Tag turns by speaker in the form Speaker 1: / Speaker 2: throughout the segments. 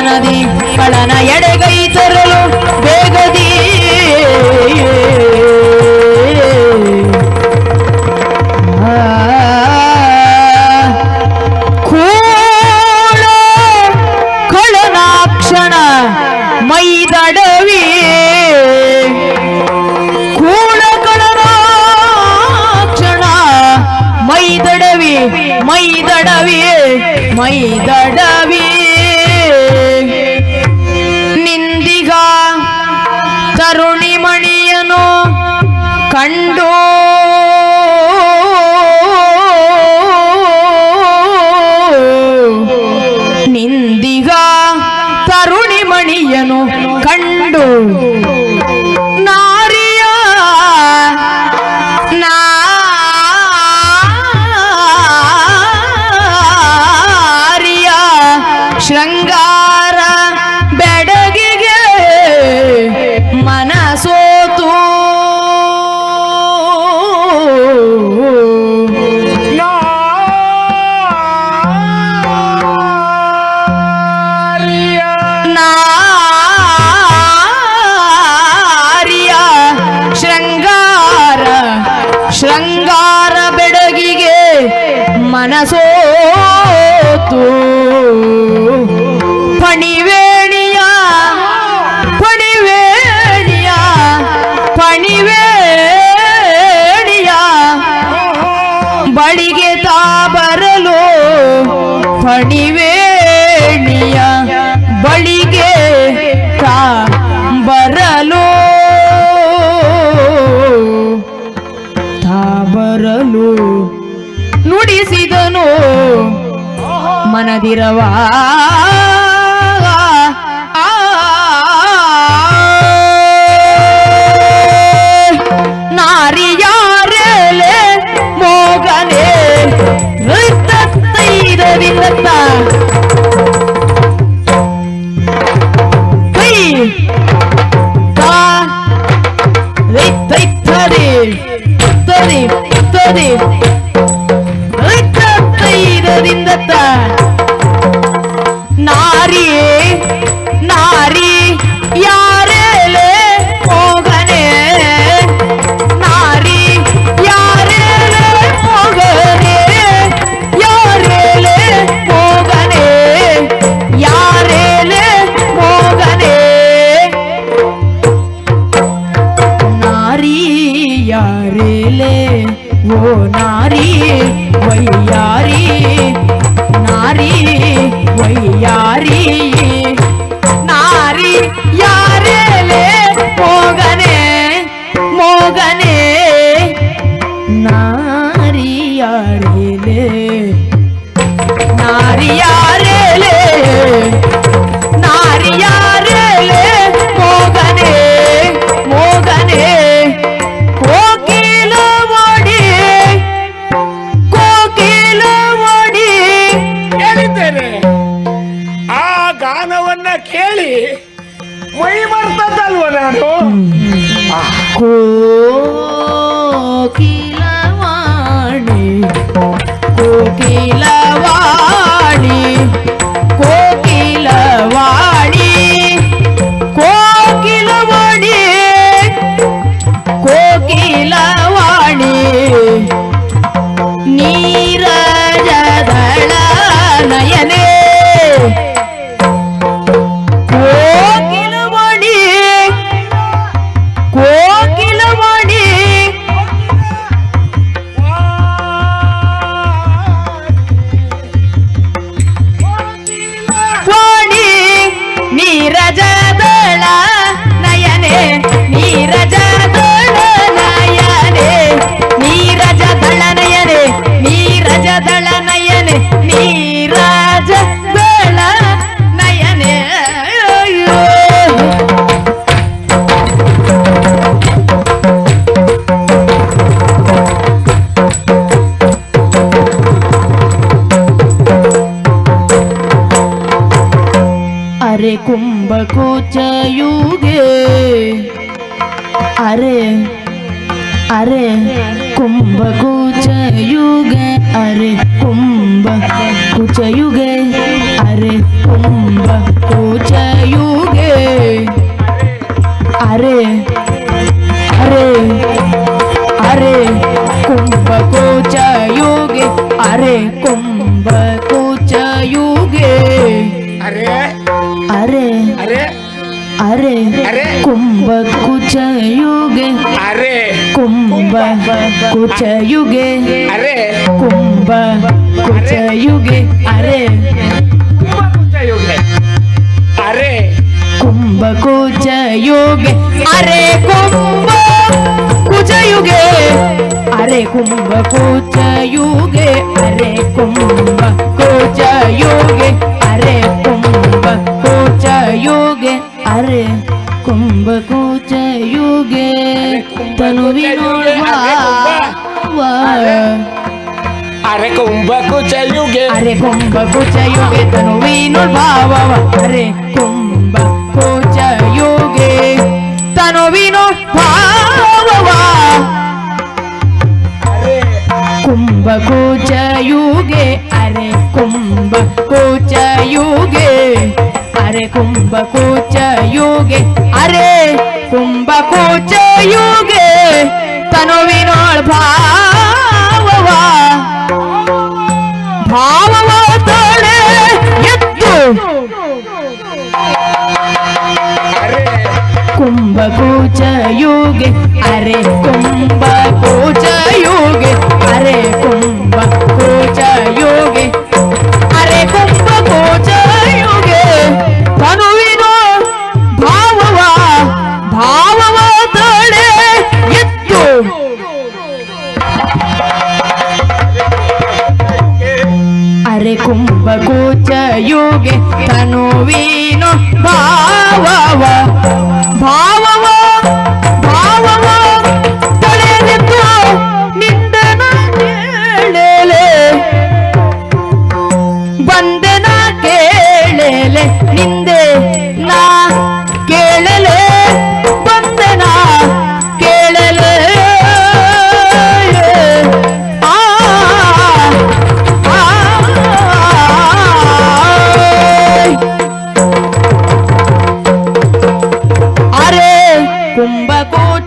Speaker 1: ಮನದಿ ಕಳನ ಎಡೆಗೈ ತರಲು ಬೇಗದಿ ಕೂಳ ಕಳನಾಕ್ಷಣ ಮೈದಡವಿ ಕೂಳ ಕಳನಾಕ್ಷಣ ಮೈದಡವಿ ಮೈದಡವಿ ಮೈದಡವಿ ಕಂಡು ನಿಂದಿಗ ತರುಣಿಮಣಿಯನು ಕಂಡು ಮನಸೋತು. ಪಣಿವೇಣಿಯ ಪಣಿವೇಣಿಯ ಪಣಿವೇಣಿಯ. ಬಳಿಗೆ ತಾ ಬರಲು ಫಣಿವೇಣಿಯ மனதிரவா. நாரியாரே மோகனே விருத்தத்தை ரவிந்தத்தான் நாரிலே ஓ நாரி வையாரி நாரி வையாரி. ಕುಂಭಕೋಚಯುಗೆ ಅರೆ ಅರೆ ಕುಂಭಕೋಚಯುಗೆ ಅರೆ ಕುಂಭ ಕುಚಯುಗೆ ಅರೆ ಕುಂಭ ಕೂಚ ಯುಗೆ ಅರೆ ಅರೆ ಅರೆ ಕುಂಭ ಕೂಚ ಯುಗೆ ಅರೆ ಕುಂಭ ಕುಚಯುಗೆ
Speaker 2: ಅರೆ
Speaker 1: ಕುಂಭ ಕುಚಯುಗೆ
Speaker 2: ಅರೆ ಅರೆ
Speaker 1: ಕುಂಭ ಕುಚಯುಗೆ ಅರೆ
Speaker 2: ಕುಂಭ ಕುಚಯುಗೆ ಅರೆ
Speaker 1: ಕುಂಭ ಕುಚಯುಗೆ ಅರೆ ಕುಂಭ ಕುಚಯುಗೆ ಅರೆ ಕುಂಭ ಕುಚಯುಗೆ ಅರೆ ಕುಂಭ ಕುಚಯುಗೆ అరే కుంభకు చయుగే అరే కుంభకు చయుగే తను వీనుల్
Speaker 2: భావ అరే కుంభకు చయుగే
Speaker 1: తను వీనుల్ భావ కుంభకు చయుగే ಭಾವವ ಭಾವವ ತೊಳೆ ಎತ್ತು ಕುಂಭಕೂಚ ಯೋಗೆ ಅರೆ ಕುಂಭಕೂಚ ಯೋಗೆ ಅರೆ ಬಾವಾ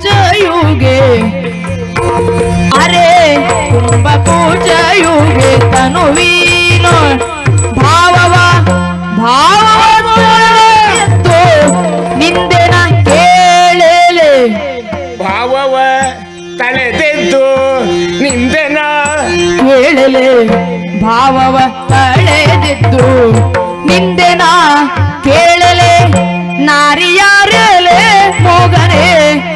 Speaker 1: पूजयुगे अरे कुंभ पूजयुगे तनुवीन ಭಾವವ भावतो ನಿಂದೆನ ಕೇಳಲೆ. ಭಾವವ
Speaker 2: ತಳೆದೆದ್ದು ನಿಂದೆನ
Speaker 1: ಕೇಳಲೆ. ಭಾವವ ತಳೆದೆದ್ದು ನಿಂದೆನ ಕೇಳಲೆ. ನಾರಿಯಾರಲೆ ಮೋಗನೆ.